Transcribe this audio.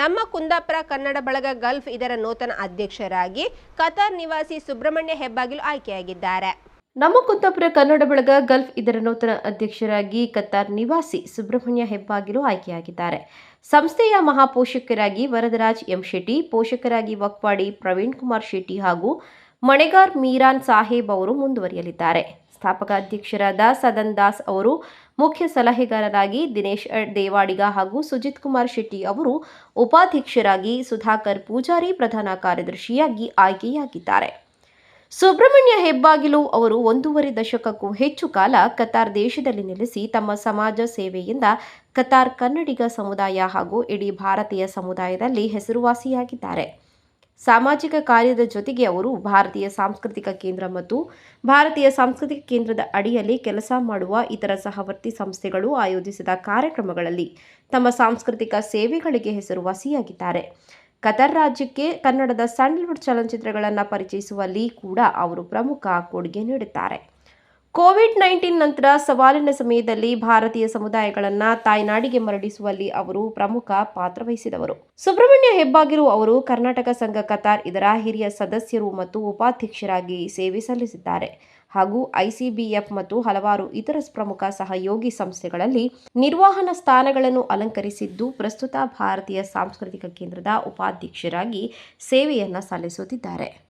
ನಮ್ಮ ಕುಂದಾಪುರ ಕನ್ನಡ ಬಳಗ ಗಲ್ಫ್ ಇದರ ನೂತನ ಅಧ್ಯಕ್ಷರಾಗಿ ಕತಾರ್ ನಿವಾಸಿ ಸುಬ್ರಹ್ಮಣ್ಯ ಹೆಬ್ಬಾಗಿಲು ಆಯ್ಕೆಯಾಗಿದ್ದಾರೆ. ನಮ್ಮ ಕುಂದಾಪುರ ಕನ್ನಡ ಬಳಗ ಗಲ್ಫ್ ಇದರ ನೂತನ ಅಧ್ಯಕ್ಷರಾಗಿ ಕತಾರ್ ನಿವಾಸಿ ಸುಬ್ರಹ್ಮಣ್ಯ ಹೆಬ್ಬಾಗಿಲು ಆಯ್ಕೆಯಾಗಿದ್ದಾರೆ. ಸಂಸ್ಥೆಯ ಮಹಾಪೋಷಕರಾಗಿ ವರದರಾಜ್ ಎಂ ಶೆಟ್ಟಿ, ಪೋಷಕರಾಗಿ ವಕ್ವಾಡಿ ಪ್ರವೀಣ್ ಕುಮಾರ್ ಶೆಟ್ಟಿ ಹಾಗೂ ಮಣೆಗಾರ್ ಮೀರಾನ್ ಸಾಹೇಬ್ ಅವರು ಮುಂದುವರಿಯಲಿದ್ದಾರೆ. ಸ್ಥಾಪಕ ಅಧ್ಯಕ್ಷರಾದ ಸದನ್ ದಾಸ್ ಅವರು, ಮುಖ್ಯ ಸಲಹೆಗಾರರಾಗಿ ದಿನೇಶ್ ದೇವಾಡಿಗ ಹಾಗೂ ಸುಜಿತ್ ಕುಮಾರ್ ಶೆಟ್ಟಿ ಅವರು ಉಪಾಧ್ಯಕ್ಷರಾಗಿ ಸುಧಾಕರ್ ಪೂಜಾರಿ ಪ್ರಧಾನ ಕಾರ್ಯದರ್ಶಿಯಾಗಿ ಆಯ್ಕೆಯಾಗಿದ್ದಾರೆ. ಸುಬ್ರಹ್ಮಣ್ಯ ಹೆಬ್ಬಾಗಿಲು ಅವರು ಒಂದೂವರೆ ದಶಕಕ್ಕೂ ಹೆಚ್ಚು ಕಾಲ ಕತಾರ್ ದೇಶದಲ್ಲಿ ನೆಲೆಸಿ ತಮ್ಮ ಸಮಾಜ ಸೇವೆಯಿಂದ ಕತಾರ್ ಕನ್ನಡಿಗ ಸಮುದಾಯ ಹಾಗೂ ಇಡೀ ಭಾರತೀಯ ಸಮುದಾಯದಲ್ಲಿ ಹೆಸರುವಾಸಿಯಾಗಿದ್ದಾರೆ. ಸಾಮಾಜಿಕ ಕಾರ್ಯದ ಜೊತೆಗೆ ಅವರು ಭಾರತೀಯ ಸಾಂಸ್ಕೃತಿಕ ಕೇಂದ್ರ ಮತ್ತು ಭಾರತೀಯ ಸಾಂಸ್ಕೃತಿಕ ಕೇಂದ್ರದ ಅಡಿಯಲ್ಲಿ ಕೆಲಸ ಮಾಡುವ ಇತರ ಸಹವರ್ತಿ ಸಂಸ್ಥೆಗಳು ಆಯೋಜಿಸಿದ ಕಾರ್ಯಕ್ರಮಗಳಲ್ಲಿ ತಮ್ಮ ಸಾಂಸ್ಕೃತಿಕ ಸೇವೆಗಳಿಗೆ ಹೆಸರುವಾಸಿಯಾಗಿದ್ದಾರೆ ಕತರ್ ರಾಜ್ಯಕ್ಕೆ ಕನ್ನಡದ ಸ್ಯಾಂಡಲ್ವುಡ್ ಚಲನಚಿತ್ರಗಳನ್ನು ಪರಿಚಯಿಸುವಲ್ಲಿ ಕೂಡ ಅವರು ಪ್ರಮುಖ ಕೊಡುಗೆ ನೀಡುತ್ತಾರೆ ಕೋವಿಡ್ ನೈನ್ಟೀನ್ ನಂತರ ಸವಾಲಿನ ಸಮಯದಲ್ಲಿ ಭಾರತೀಯ ಸಮುದಾಯಗಳನ್ನು ತಾಯ್ನಾಡಿಗೆ ಮರಳಿಸುವಲ್ಲಿ ಅವರು ಪ್ರಮುಖ ಪಾತ್ರ ವಹಿಸಿದವರು. ಸುಬ್ರಹ್ಮಣ್ಯ ಹೆಬ್ಬಾಗಿರು ಅವರು ಕರ್ನಾಟಕ ಸಂಘ ಕತಾರ್ ಇದರ ಹಿರಿಯ ಸದಸ್ಯರು ಮತ್ತು ಉಪಾಧ್ಯಕ್ಷರಾಗಿ ಸೇವೆ ಸಲ್ಲಿಸಿದ್ದಾರೆ. ಹಾಗೂ ಐಸಿಬಿಎಫ್ ಮತ್ತು ಹಲವಾರು ಇತರ ಪ್ರಮುಖ ಸಹಯೋಗಿ ಸಂಸ್ಥೆಗಳಲ್ಲಿ ನಿರ್ವಹಣಾ ಸ್ಥಾನಗಳನ್ನು ಅಲಂಕರಿಸಿದ್ದು ಪ್ರಸ್ತುತ ಭಾರತೀಯ ಸಾಂಸ್ಕೃತಿಕ ಕೇಂದ್ರದ ಉಪಾಧ್ಯಕ್ಷರಾಗಿ ಸೇವೆಯನ್ನು ಸಲ್ಲಿಸುತ್ತಿದ್ದಾರೆ.